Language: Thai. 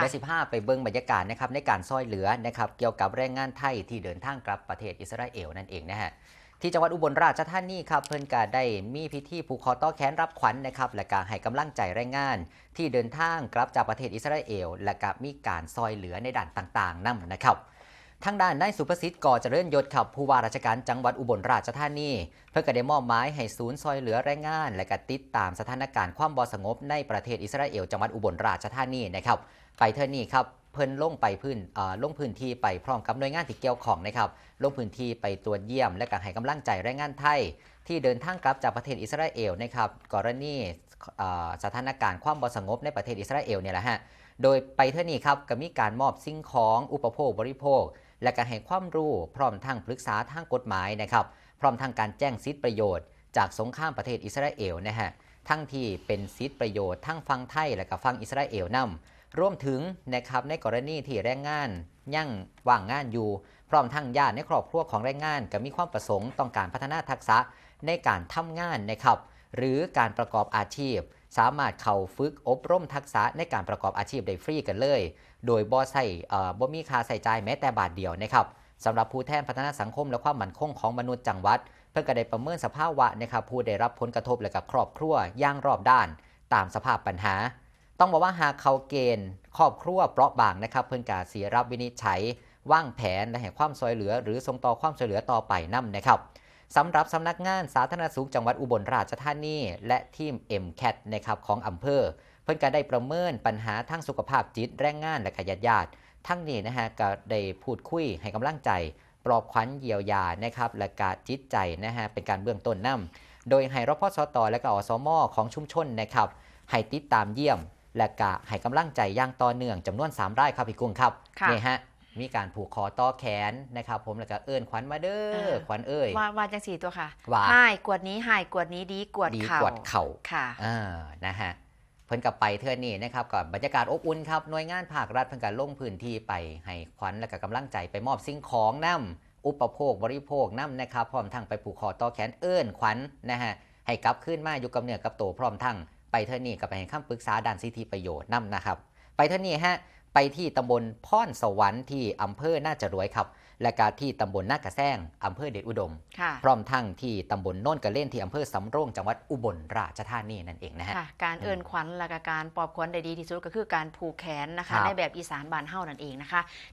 และ15 ไปเบิ้งบรรยากาศนะครับในการซอยเหลือนะครับเกี่ยวกับแรงงานไทยที่เดินทางกลับประเทศอิสราเอลนั่นเองนะฮะที่จังหวัดอุบลราชธานีครับเพิ่นกาได้มีพิธีผูกคอต้อแขนรับขวัญนะครับ และการให้กำลังใจแรงงาน ที่เดินทางกลับจากประเทศอิสราเอล และก็มีการซอยเหลือในด่านต่างๆนั่นนะครับ ทางด้านนายสุภสิทธิ์ก่อเจริญยศขับผู้ว่าราชการจังหวัดอุบลราชธานี เพื่อกระได้มอบหมายให้ศูนย์ซอยเหลือแรงงาน และกระติดตามสถานการณ์ความบอสงบในประเทศอิสราเอลจังหวัดอุบลราชธานีนะครับไปเท่านี้ครับ เพิ่นลงไปพื้นลงพื้นที่ไปพร้อมกับหน่วยงานที่เกี่ยวข้องนะครับลงพื้นที่ไปตรวจเยี่ยม และก็ให้กำลังใจแรงงานไทย ที่เดินทางกลับจากประเทศอิสราเอลนะครับกรณีเอ่อสถานการณ์ความบสงบในประเทศอิสราเอลเนี่ยแหละฮะโดยไปเท่านี้ครับก็มีการมอบสิ่งของอุปโภคบริโภค และการให้ความรู้พร้อมทั้งปรึกษาทางกฎหมายนะครับพร้อมทั้งการแจ้งสิทธิประโยชน์ จากสงครามประเทศอิสราเอลนะฮะทั้งที่เป็นสิทธิประโยชน์ทั้งฟังไทยและก็ฟังอิสราเอลนำ รวมถึงนะครับในกรณีที่แรงงานยั่งว่างงานอยู่ พร้อมทั้งญาติในครอบครัวของแรงงานก็มีความประสงค์ต้องการพัฒนาทักษะในการทำงานนะครับหรือการประกอบอาชีพ สามารถเข้าฝึกอบรมทักษะในการประกอบอาชีพได้ฟรีกันเลย โดยบ่ใส่เอ่อบ่มีค่าใส่ใจแม้แต่บาทเดียวนะครับสำหรับผู้แทนพัฒนาสังคมและความมั่นคงของมนุษย์จังหวัด เพื่อก็ได้ประเมินสภาวะนะครับผู้ได้รับผลกระทบและกับครอบครัวอย่างรอบด้าน ตามสภาพปัญหา ต้องบอกว่าหากเขาเกณฑ์ครอบครัวเปราะบางนะครับ เพื่อนกาเสียรับวินิจฉัยว่างแผนและให้ความช่วยเหลือ หรือส่งต่อความช่วยเหลือต่อไปนํนะครับสำหรับสำนักงานสาธารณสุขจังหวัดอุบลราชธานีและทีม MCAT นะครับของอำเภอ เพื่อนก็ได้ประเมินปัญหาทางสุขภาพจิตแรงงานและขยาดญาติทั้งนี้นะฮะก็ได้พูดคุยให้กำลังใจ ปลอบขวัญเยียวยานะครับและกาจิตใจนะฮะเป็นการเบื้องต้นนํโดยให้รพสตและก็อสมของชุมชนนะครับให้ติดตามเยี่ยม และกะให้กำลังใจอย่างต่อเนื่องจำนวน3รายครับพี่กุ้งครับค่ะนี่ฮะมีการผูกคอต่อแขนนะครับ ผมแล้วก็เอิ้นขวัญมาเด้เอออขวัญเอ้ยว่าว่าจังสี่ตัวค่ะว่าหายกวดนี้หายกวดนี้ดีกวดดีเข่ากวดเข่าค่ะอ่านะฮะเพิ่นกับไปเทื่อนี้นะครับกับบรรยากาศอบอุ่นครับหน่วยงานภาครัฐเพิ่นกับลงพื้นที่ไปให้ขวัญและก็กำลังใจไปมอบสิ่งของนํอุปโภคบริโภคนํนะครับ พร้อมทั้งไปผูกคอต่อแขนเอิ้นขวัญนะฮะให้กลับขึ้นมาอยู่กับเนื้อกับตัวพร้อมทั้ง ไปเทื่อนี้กับไปให้คำปรึกษาด้านสิทธิประโยชน์นํนะครับ ไปเท่านี้ฮะไปที่ตำบลพรสวรรค์ที่อำเภอน่าจะรวยครับ และก็ที่ตำบลนากระแซงอำเภอเดชอุดมค่ะพร้อมทั้งที่ตำบลโน่นกระเล่นที่อำเภอสำโรงจังหวัดอุบลราชธานีนั่นเองนะฮะค่ะการเอินขวัญและก็การปลอบขวัญได้ดีที่สุดก็คือการผูกแขนนะครัคะบในแบบอีสานบ้านเฮานั่นเองนะคะ